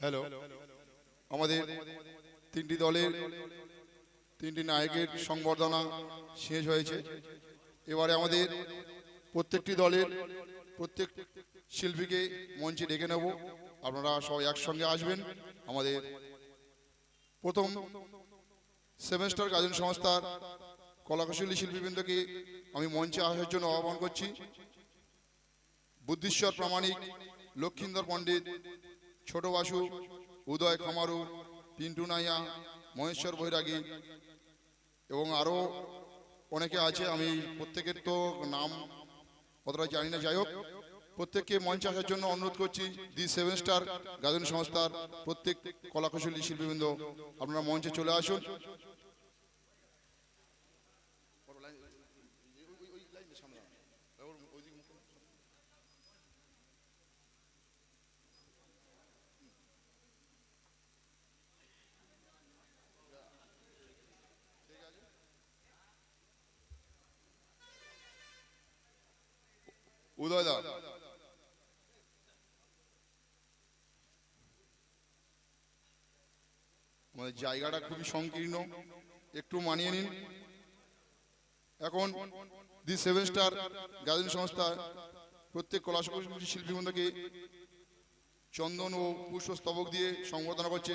Hello আমাদের তিনটি দলের তিনটি নায়কের সংবর্ধনা শেষ হয়েছে। এবারে আমাদের প্রত্যেকটি দলের প্রত্যেক শিল্পীকে মঞ্চে ডেকে নেব। আপনারা সবাই একসঙ্গে আসবেন। আমাদের প্রথম সেমেস্টার গাজন সংস্থার কলাকুশলী শিল্পীবৃন্দকে আমি মঞ্চে আসার জন্য আহ্বান করছি। বুদ্ধিশ্বর প্রামাণিক লক্ষিন্দর পণ্ডিত ছোট বাসু উদয় খামারু, পিন্টু নাইয়া, মহেশ্বর বৈরাগী এবং আরও অনেকে আছে, আমি প্রত্যেকের তো নাম কতটা জানি না। যাই হোক, প্রত্যেককে মঞ্চে আসার জন্য অনুরোধ করছি, দি সেভেন স্টার গাজন সংস্থার প্রত্যেক কলাকুশলী শিল্পীবৃন্দ, আপনারা মঞ্চে চলে আসুন। উদয় দা আমাদের জায়গাটা খুবই সংকীর্ণ। একটু মানিয়ে নিন। এখন দি সেভেন স্টার গার্জেন সংস্থা, প্রত্যেক কলাকুশলী শিল্পীবৃন্দকে চন্দন ও পুষ্পস্তবক দিয়ে সংবর্ধনা করছে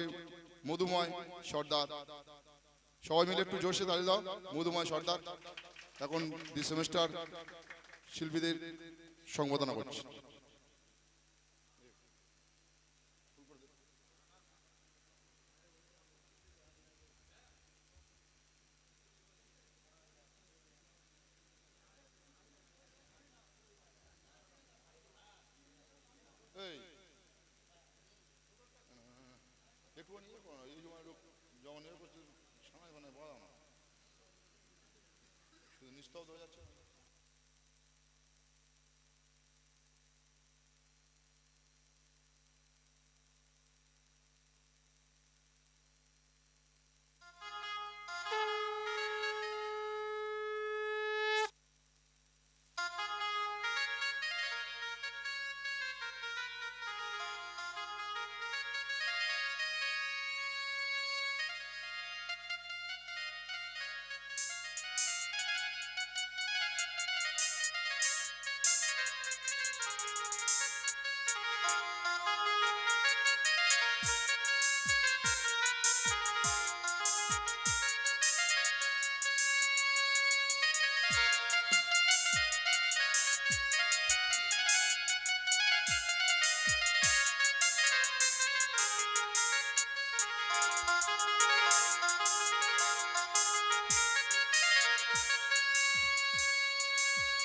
মধুময় সর্দার। সবাই মিলে একটু জোরসে তালি দাও, মধুময় সর্দার। এখন দি সেমেস্টার শিল্পীদের সংবর্ধনা করছে। একটুখানি ইয়ে এই সময় লোক যেমন ইয়ে করছে সামনে মানে বলা না। শুধু নিস্তব্ধ হয়ে যাচ্ছে।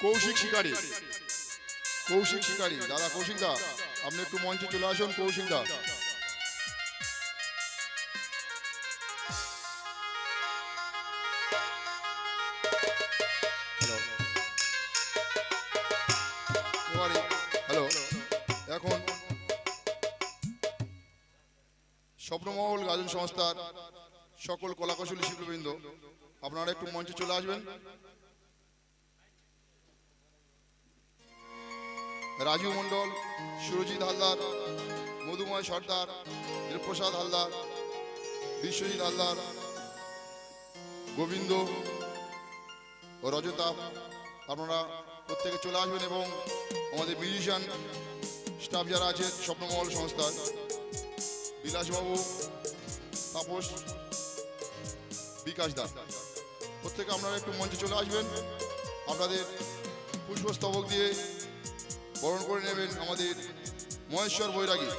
কৌশিক শিকারী। কৌশিক শিকারী। দাদা কৌশিক দা, আপনি একটু মঞ্চে চলে আসুন, কৌশিক দা। হ্যালো। স্বপ্নমহল গাজন সংস্থার সকল কলাকুশলী শিল্পবৃন্দ, আপনারা একটু মঞ্চে চলে আসবেন। রাজু মণ্ডল, সুরজিৎ হালদার, মধুময় সর্দার, দেবপ্রসাদ হালদার, বিশ্বজিৎ হালদার, গোবিন্দ ও রজতাপ আপনারা প্রত্যেকে চলে আসবেন এবং আমাদের মিউজিশিয়ান স্টাফ যারা আছে, স্বপ্নমহল সংস্থার বিলাসবাবু, তাপস, বিকাশ দাস প্রত্যেকে আপনারা একটু মঞ্চে চলে আসবেন। আপনাদের পুষ্পস্তবক দিয়ে বরণ করে নেবেন আমাদের মহেশ্বর বৈরাগী।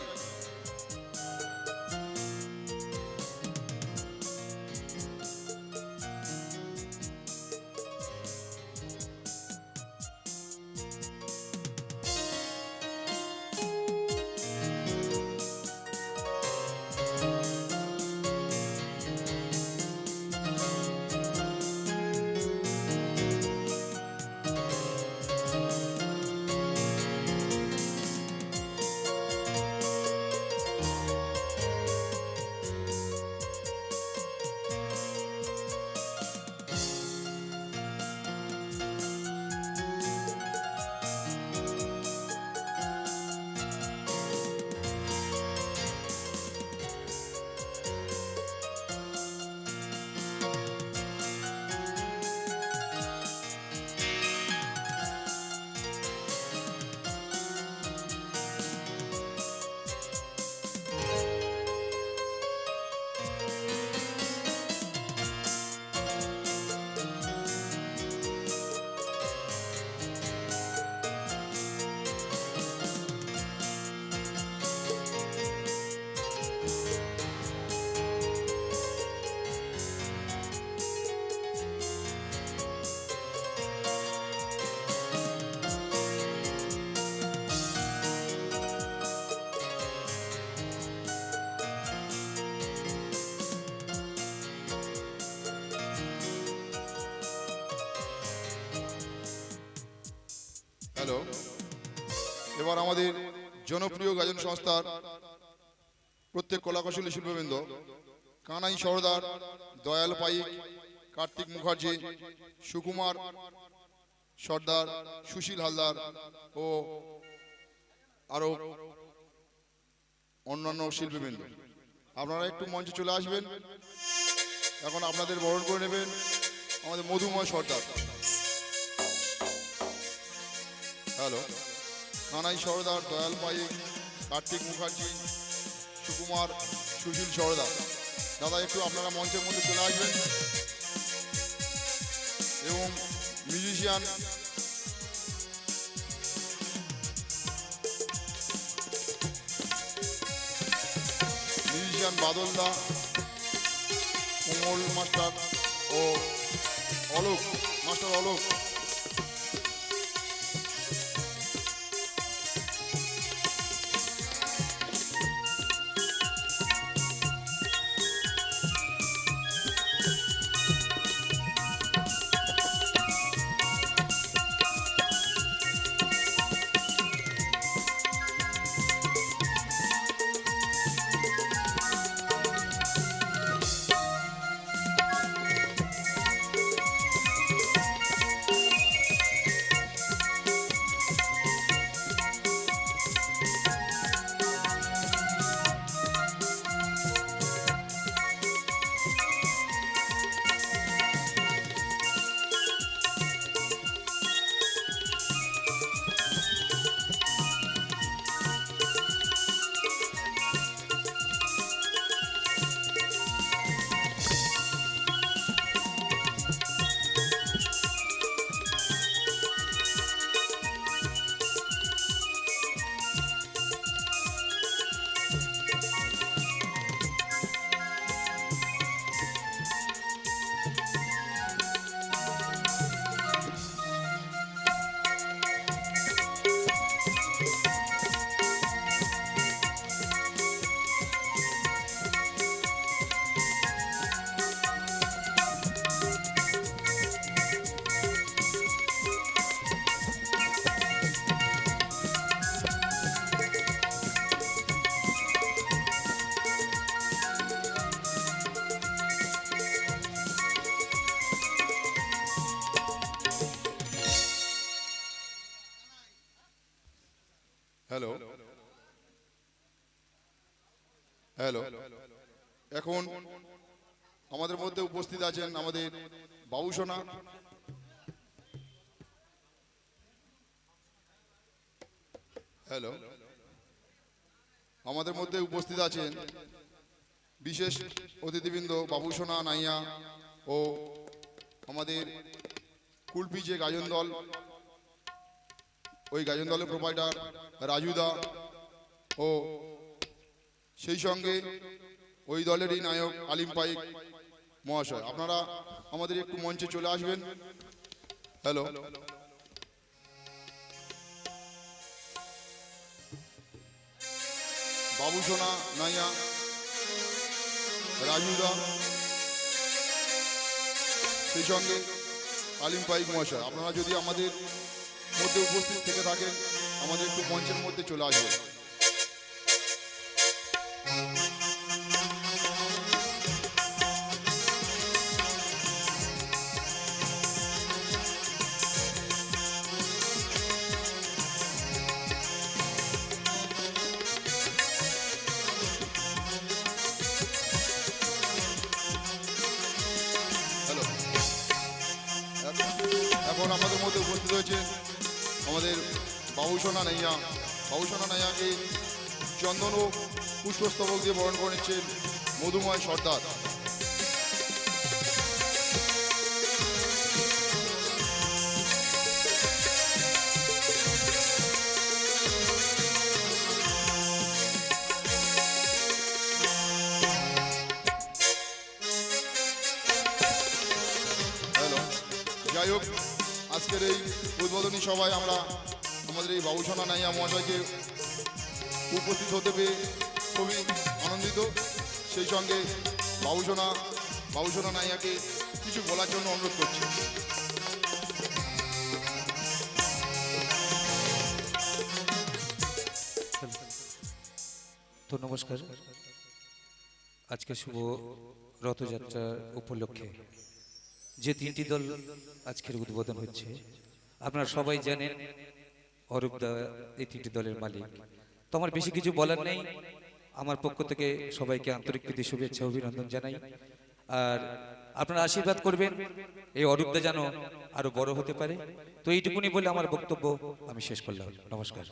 এবার আমাদের জনপ্রিয় গাজন সংস্থার প্রত্যেক কলাকৌশলী শিল্পবৃন্দ, কানাই সরদার, দয়াল পাইক, কার্তিক মুখার্জি, সুকুমার সর্দার, সুশীল হালদার ও আরও অন্যান্য শিল্পীবৃন্দ। আপনারা একটু মঞ্চে চলে আসবেন। এখন আপনাদের বরণ করে নেবেন আমাদের মধুময় সর্দার। হ্যালো। কানাই সরদার দয়াল পাইক কার্তিক মুখার্জি, সুকুমার, সুশীল সরদার। দাদা, একটু আপনারা মঞ্চের মধ্যে চলে আসবেন। এবং মিউজিশিয়ান মিউজিশিয়ান বাদলদা কোমল মাস্টার ও Alok, master Alok. Hello hello এখন আমাদের মধ্যে উপস্থিত আছেন আমাদের বাবু সোনা। হ্যালো আমাদের মধ্যে উপস্থিত আছেন বিশেষ অতিথিবৃন্দ বাবু সোনা, নাইয়া ও আমাদের কুলপি যে গাজন দল ওই গাজন দলের প্রোভাইডার রাজুদা ও সেই সঙ্গে ওই দলেরই নায়ক আলিম পাইক মহাশয়। আপনারা আমাদের একটু মঞ্চে চলে আসবেন। হ্যালো বাবু সোনা নাইয়া, রাজুদা, সেই সঙ্গে আলিম পাইক মহাশয়। আপনারা যদি আমাদের মধ্যে উপস্থিত থেকে থাকেন, আমাদের একটু মঞ্চের মধ্যে চলে আসবেন এখন আমাদের মধ্যে উপস্থিত হয়েছে আমাদের বাবুসোনা নাইয়া বাবুসোনা নাইয়াকে চন্দন ও পুষ্পস্তবক দিয়ে বরণ করে নিচ্ছেন মধুময় সর্দার। উদ্বোধনী সবাই আমরা আমাদের এই বাবুসোনা নাইয়া মহাশয়কে উপস্থিত হতে পেরে খুবই আনন্দিত। সেই সঙ্গে বাবুসোনা বাবুসোনা নাইয়াকে কিছু বলার জন্য অনুরোধ করছি। তো নমস্কার। আজকে শুভ রথযাত্রার উপলক্ষে যে তিনটি দল আজকের উদ্বোধন হচ্ছে আপনারা সবাই জানেন, অরূপ দা এই তিনটি দলের মালিক। তো আমার বেশি কিছু বলার নেই। আমার পক্ষ থেকে সবাইকে আন্তরিক প্রীতি, শুভেচ্ছা, অভিনন্দন জানাই। আর আপনারা আশীর্বাদ করবেন, এই অরূপদা যেন আরও বড় হতে পারে। তো এইটুকুনি বলে আমার বক্তব্য আমি শেষ করলাম। নমস্কার।